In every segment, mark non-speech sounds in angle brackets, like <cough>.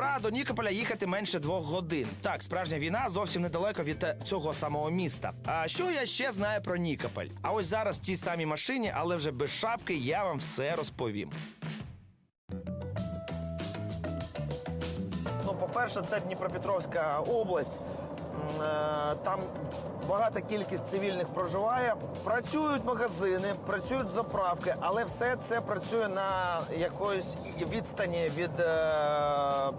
Дніпра до Нікополя їхати менше двох годин. Так, справжня війна зовсім недалеко від е, цього самого міста. А що я ще знаю про Нікополь? А ось зараз в цій самій машині, але вже без шапки, я вам все розповім. Ну, по-перше, це Дніпропетровська область. Е, Там багата кількість цивільних проживає. Працюють магазини, працюють заправки, але все це працює на якоїсь відстані від е,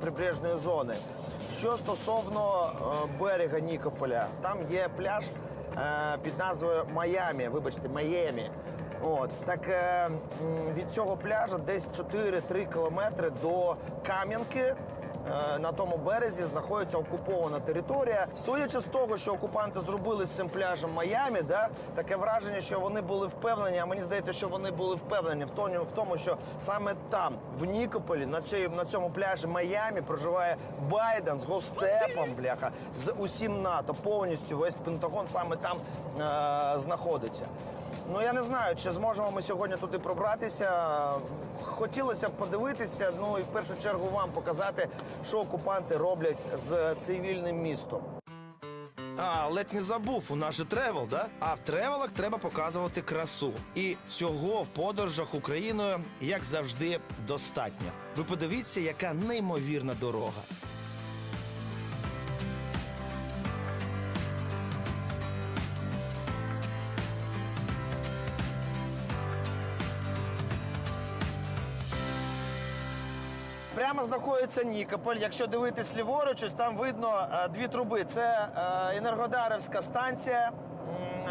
прибережної зони. Що стосовно е, берега Нікополя, там є пляж під назвою Майамі. Вибачте, Майамі. От так е, від цього пляжу десь 4-3 кілометри до Кам'янки. Е, На тому березі знаходиться окупована територія. Судячи з того, що окупанти зробили з цим пляжем Майамі, да, таке враження, що вони були впевнені. А мені здається, що вони були впевнені в тому, що саме там, в Нікополі, на цій на цьому пляжі Майамі, проживає Байден з гостепом, бляха, з усім НАТО. Повністю весь Пентагон саме там е, знаходиться. Ну я не знаю, чи зможемо ми сьогодні туди пробратися. Хотілося б подивитися, ну і в першу чергу вам показати, що окупанти роблять з цивільним містом. А, ледь не забув, у нас же тревел, да? А в тревелах треба показувати красу. І цього в подорожах Україною, як завжди, достатньо. Ви подивіться, яка неймовірна дорога. Знаходиться Нікополь. Якщо дивитись ліворуч, ось там видно е, дві труби. Це е, Енергодарівська станція, е,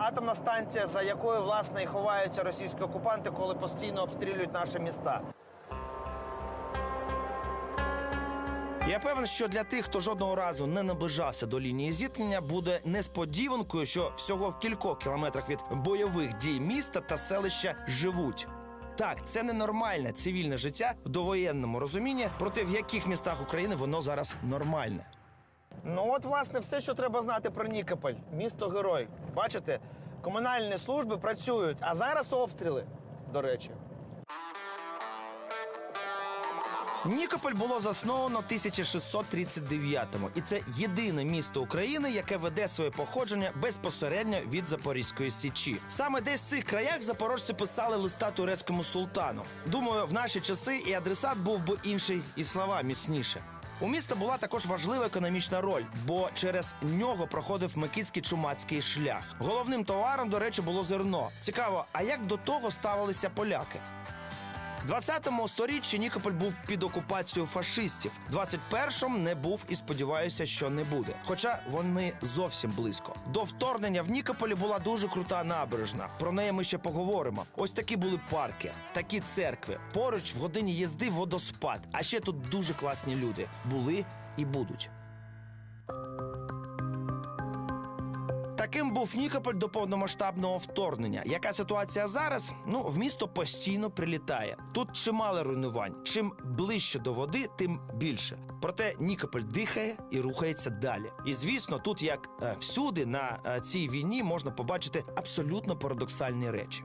атомна станція, за якою власне і ховаються російські окупанти, коли постійно обстрілюють наші міста. Я певен, що для тих, хто жодного разу не наближався до лінії зіткнення, буде несподіванкою, що всього в кількох кілометрах від бойових дій міста та селища живуть. Так, це ненормальне цивільне життя в довоєнному розумінні, проте в яких містах України воно зараз нормальне. Ну от, власне, все, що треба знати про Нікополь, місто герой. Бачите, комунальні служби працюють, а зараз обстріли, до речі. Нікополь було засновано в 1639-му, і це єдине місто України, яке веде своє походження безпосередньо від Запорізької січі. Саме десь в цих краях запорожці писали листа турецькому султану. Думаю, в наші часи і адресат був би інший, і слова міцніше. У міста була також важлива економічна роль, бо через нього проходив Микитський чумацький шлях. Головним товаром, до речі, було зерно. Цікаво, а як до того ставилися поляки? В 20-му сторіччі Нікополь був під окупацією фашистів. В 21-му не був і сподіваюся, що не буде. Хоча вони зовсім близько. До вторгнення в Нікополі була дуже крута набережна. Про неї ми ще поговоримо. Ось такі були парки, такі церкви. Поруч в годині їзди водоспад. А ще тут дуже класні люди були і будуть. Таким був Нікополь до повномасштабного вторгнення. Яка ситуація зараз? Ну, в місто постійно прилітає. Тут чимало руйнувань. Чим ближче до води, тим більше. Проте Нікополь дихає і рухається далі. І звісно, тут, як е, всюди, на е, цій війні можна побачити абсолютно парадоксальні речі.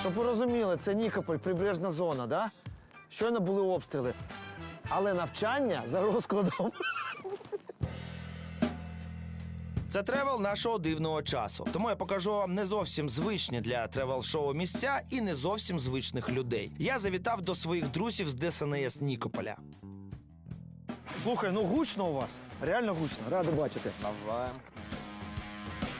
Щоб ви розуміли, це Нікополь, прибережна зона, да? Щойно були обстріли. Але навчання за розкладом. Це тревел нашого дивного часу. Тому я покажу вам не зовсім звичні для тревел-шоу місця і не зовсім звичних людей. Я завітав до своїх друзів з ДСНС Нікополя. Слухай, ну гучно у вас. Реально гучно. Радий бачити. Навзаєм.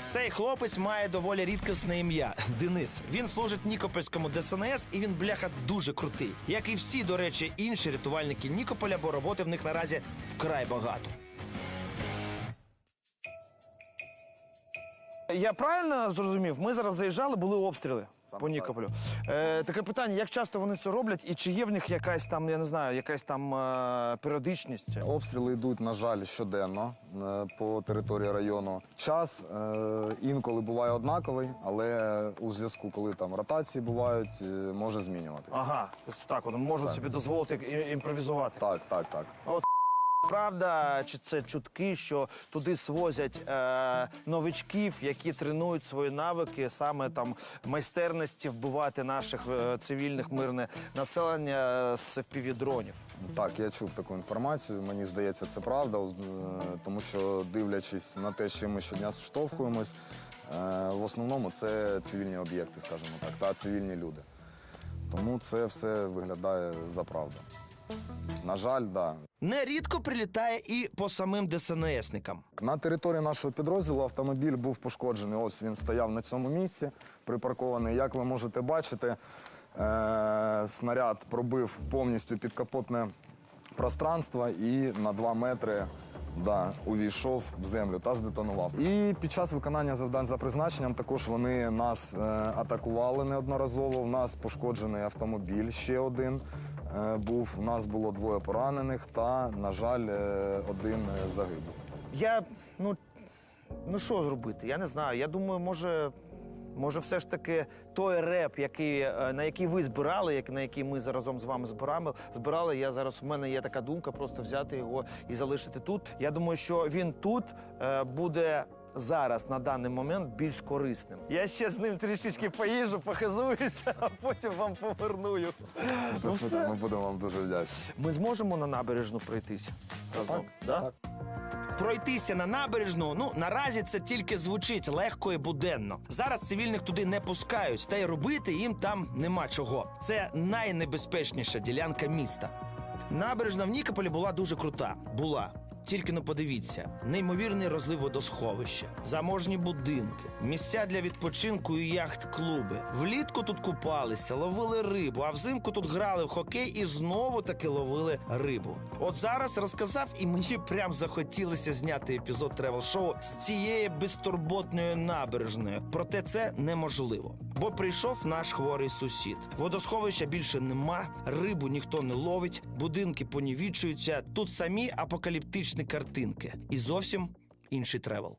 Цей хлопець має доволі рідкісне ім'я Денис. Він служить Нікопольському ДСНС і він бляха дуже крутий. Як і всі, до речі, інші рятувальники Нікополя, бо роботи в них наразі вкрай багато. Я правильно зрозумів? Ми зараз заїжджали, були обстріли по Нікополю. Е, таке питання: як часто вони це роблять, і чи є в них якась там, я не знаю, якась там е, періодичність? Обстріли йдуть, на жаль, щоденно е, по території району. Час е, інколи буває однаковий, але у зв'язку, коли там ротації бувають, е, може змінюватися. Ага, ось так вони можуть собі дозволити і- імпровізувати. Так, так, так. Правда, чи це чутки, що туди свозять е, новичків, які тренують свої навики, саме там майстерності вбивати наших е, цивільних мирне населення з FPV-дронів? Так, я чув таку інформацію. Мені здається, це правда, е, тому що дивлячись на те, чим ми щодня штовхуємось, е, в основному це цивільні об'єкти, скажімо так, та цивільні люди. Тому це все виглядає за правду. На жаль. Да. Нерідко прилітає і по самим ДСНСникам. На території нашого підрозділу автомобіль був пошкоджений. Ось він стояв на цьому місці, припаркований. Як ви можете бачити, е- снаряд пробив повністю підкапотне пространство і на 2 метри да, увійшов в землю та здетонував. І під час виконання завдань за призначенням також вони нас е- атакували неодноразово. В нас пошкоджений автомобіль ще один. е, Був у нас було двоє поранених, та, на жаль, е, один е, загиблий. Я ну, ну що зробити? Я не знаю. Я думаю, може. Може, все ж таки той реп, який, е, на який ви збирали, як, на який ми заразом з вами збирали, збирали. Я зараз в мене є така думка, просто взяти його і залишити тут. Я думаю, що він тут е, буде зараз на даний момент більш корисним. Я ще з ним трішечки поїжджу, похизуюся, а потім вам поверную. Ну, все. Ми будемо вам дуже вдячні. Ми зможемо на набережну пройтися разом. Да? так. Пройтися на набережну, ну наразі це тільки звучить легко і буденно. Зараз цивільних туди не пускають, та й робити їм там нема чого. Це найнебезпечніша ділянка міста. Набережна в Нікополі була дуже крута. Була. Тільки ну подивіться, неймовірний розлив водосховища, заможні будинки, місця для відпочинку і яхт-клуби. Влітку тут купалися, ловили рибу, а взимку тут грали в хокей і знову таки ловили рибу. От зараз розказав, і мені прям захотілося зняти епізод тревел-шоу з цієї безтурботної набережної. Проте це неможливо. Бо прийшов наш хворий сусід. Водосховища більше нема, рибу ніхто не ловить, будинки понівічуються. Тут самі апокаліптичні картинки. І зовсім інший тревел.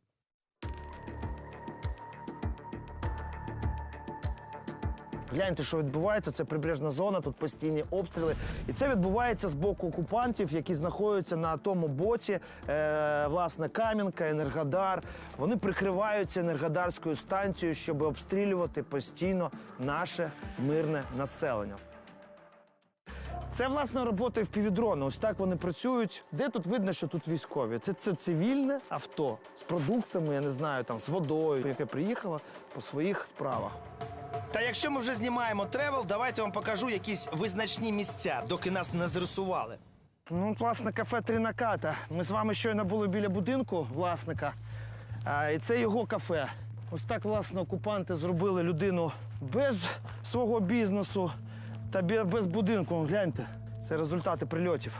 Гляньте, що відбувається. Це прибережна зона, тут постійні обстріли. І це відбувається з боку окупантів, які знаходяться на тому боці. Е, власне, Кам'янка, Енергодар. Вони прикриваються енергодарською станцією, щоб обстрілювати постійно наше мирне населення. Це власне робота впівдрона. Ось так вони працюють. Де тут видно, що тут військові? Це, це цивільне авто з продуктами, я не знаю, там з водою, яке приїхало по своїх справах. Та якщо ми вже знімаємо тревел, давайте вам покажу якісь визначні місця, доки нас не зрисували. Ну, от, власне, кафе Три наката. Ми з вами щойно були біля будинку власника. А, і це його кафе. Ось так, власне, окупанти зробили людину без свого бізнесу та без будинку. Гляньте, це результати прильотів.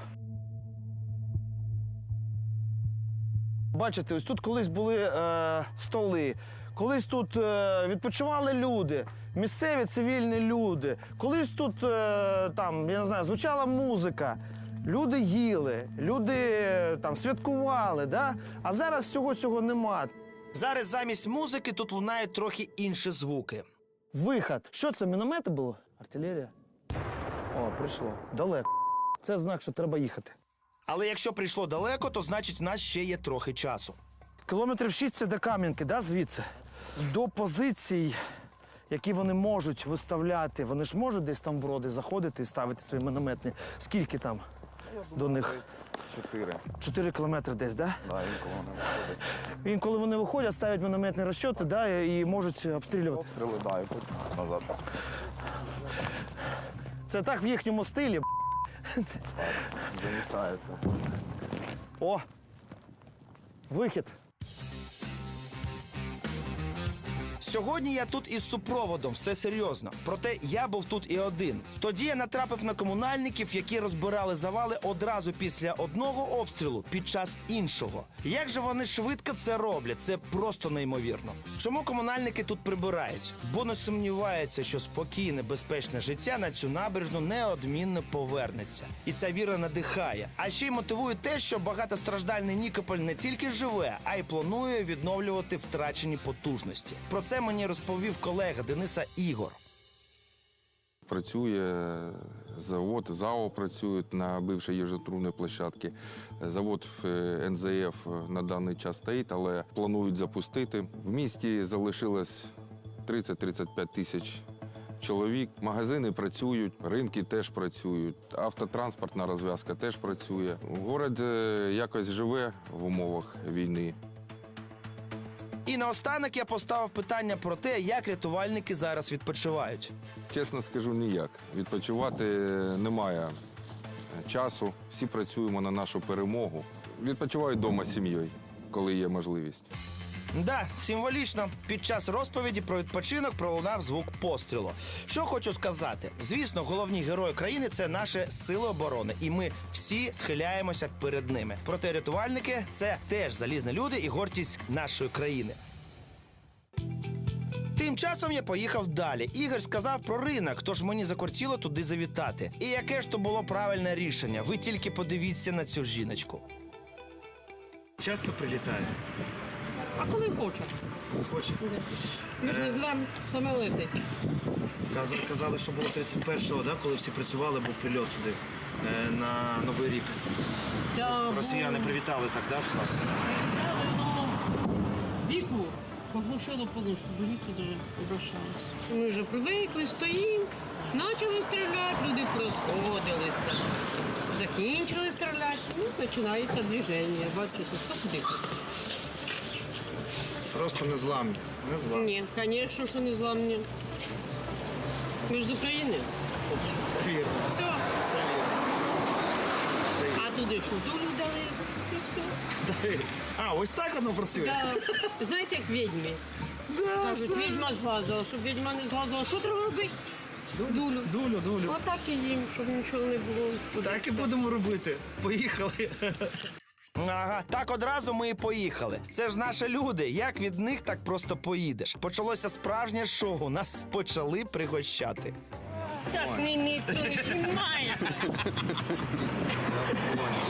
Бачите, ось тут колись були е, столи, колись тут е, відпочивали люди, місцеві цивільні люди. Колись тут е, там, я не знаю, звучала музика. Люди їли, люди е, там святкували, да? а зараз всього цього нема. Зараз замість музики тут лунають трохи інші звуки. Виход. Що це, міномети було? Артилерія? О, прийшло. Далеко. Це знак, що треба їхати. Але якщо прийшло далеко, то значить в нас ще є трохи часу. Кілометрів 6 це до Кам'янки, да, звідси? До позицій, які вони можуть виставляти. Вони ж можуть десь там броди заходити і ставити свої мінометні. Скільки там до них? Чотири. 4 кілометри десь, да? Да, інколи вони виходять. Інколи вони виходять, ставлять мінометні розчоти да, і можуть обстрілювати. Обстріли, да, і потім назад. Це так в їхньому стилі. Замітаєте. О! Вихід. Сьогодні я тут із супроводом, все серйозно. Проте я був тут і один. Тоді я натрапив на комунальників, які розбирали завали одразу після одного обстрілу під час іншого. Як же вони швидко це роблять? Це просто неймовірно. Чому комунальники тут прибирають? Бо не сумніваються, що спокійне, безпечне життя на цю набережну неодмінно повернеться. І ця віра надихає. А ще й мотивує те, що багатостраждальний Нікополь не тільки живе, а й планує відновлювати втрачені потужності. Про це мені розповів колега Дениса Ігор. Працює завод, ЗАО працюють на бившій їжотрудній площадці. Завод е, НЗФ на даний час стоїть, але планують запустити. В місті залишилось 30-35 тисяч чоловік. Магазини працюють, ринки теж працюють, автотранспортна розв'язка теж працює. Город е, якось живе в умовах війни. І наостанок я поставив питання про те, як рятувальники зараз відпочивають. Чесно скажу, ніяк. Відпочивати немає часу. Всі працюємо на нашу перемогу. Відпочиваю вдома з сім'єю, коли є можливість. Да, символічно під час розповіді про відпочинок пролунав звук пострілу. Що хочу сказати: звісно, головні герої країни це наші сили оборони, і ми всі схиляємося перед ними. Проте рятувальники це теж залізні люди і гордість нашої країни. Тим часом я поїхав далі. Ігор сказав про ринок, тож мені закортіло туди завітати. І яке ж то було правильне рішення? Ви тільки подивіться на цю жіночку. Часто прилітає. А коли хоче. Хоче. Ми ж називаємо самолети. Казали, казали, що було 31-го, да, коли всі працювали, був прильот сюди е, на Новий рік. Та Росіяни привітали так, да, вас? воно віку поглушило полосу, до віку дуже обращалися. Ми вже привикли, стоїмо, почали стріляти, люди порозходилися. Закінчили стріляти, ну, починається движення. Бачите, хто куди. Просто незламні. Незламні. Ні, звісно, що не зламні. Ми ж з України. Все вірно. Все. Все вірно. А туди що, долю дали і все. А, ось так воно працює? Да. Знаєте, як відьмі. Да, Кажуть, все. відьма зглазила, щоб відьма не зглазила. Що треба робити? Дулю. Дулю, дулю. Отак і їм, щоб нічого не було. Так і будемо робити. Поїхали. Ага, так одразу ми і поїхали. Це ж наші люди. Як від них так просто поїдеш? Почалося справжнє шоу. Нас почали пригощати. Так ні, ніхто не знімає.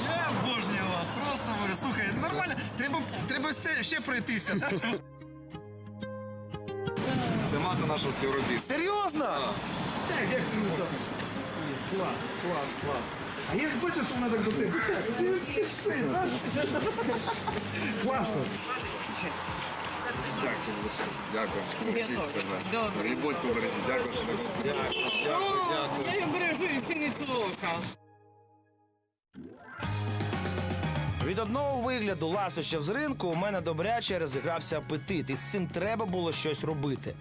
Я обожнюю вас, просто говорю. Слухай, нормально, треба, треба ще, ще пройтися. Це мати нашого співробітника. Серйозно? Так, як круто. Клас, клас, клас. А я ж бачу, що вона так до тебе. Це якийсь знаєш? Класно. Дякую. Себе. Добре. Бережіть. Дякую, що ви О, Я його бережу і це не плохо. Від одного вигляду ласощів з ринку у мене добряче розігрався апетит, і з цим треба було щось робити.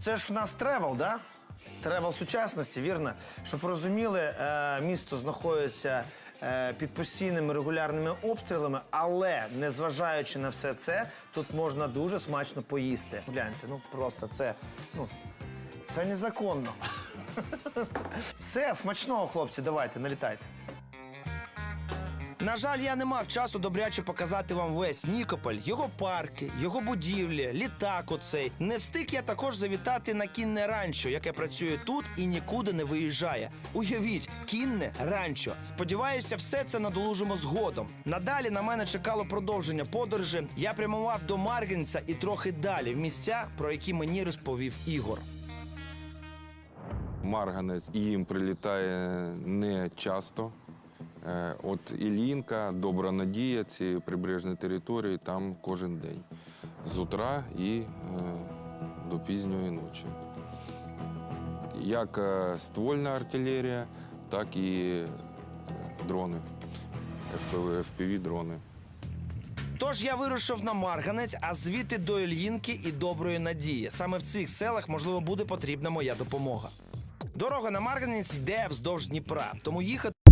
Це ж в нас тревел, да? Тревел сучасності, вірно? Щоб розуміли, е, місто знаходиться е, під постійними регулярними обстрілами, але незважаючи на все це, тут можна дуже смачно поїсти. Гляньте, ну просто це, ну, це незаконно. <laughs> Все, смачного, хлопці, давайте, налітайте. На жаль, я не мав часу добряче показати вам весь Нікополь, його парки, його будівлі, літак оцей. Не встиг я також завітати на кінне ранчо, яке працює тут і нікуди не виїжджає. Уявіть, кінне ранчо. Сподіваюся, все це надолужимо згодом. Надалі на мене чекало продовження подорожі. Я прямував до Маргінця і трохи далі в місця, про які мені розповів Ігор. Марганець їм прилітає не часто. Е, От Іллінка, Добра Надія, ці прибережні території там кожен день. З утра і е, до пізньої ночі. Як е, ствольна артилерія, так і дрони, FPV, FPV-дрони. Тож я вирушив на Марганець, а звідти до Ільїнки і Доброї Надії. Саме в цих селах, можливо, буде потрібна моя допомога. Дорога на Марганець йде вздовж Дніпра, тому їхати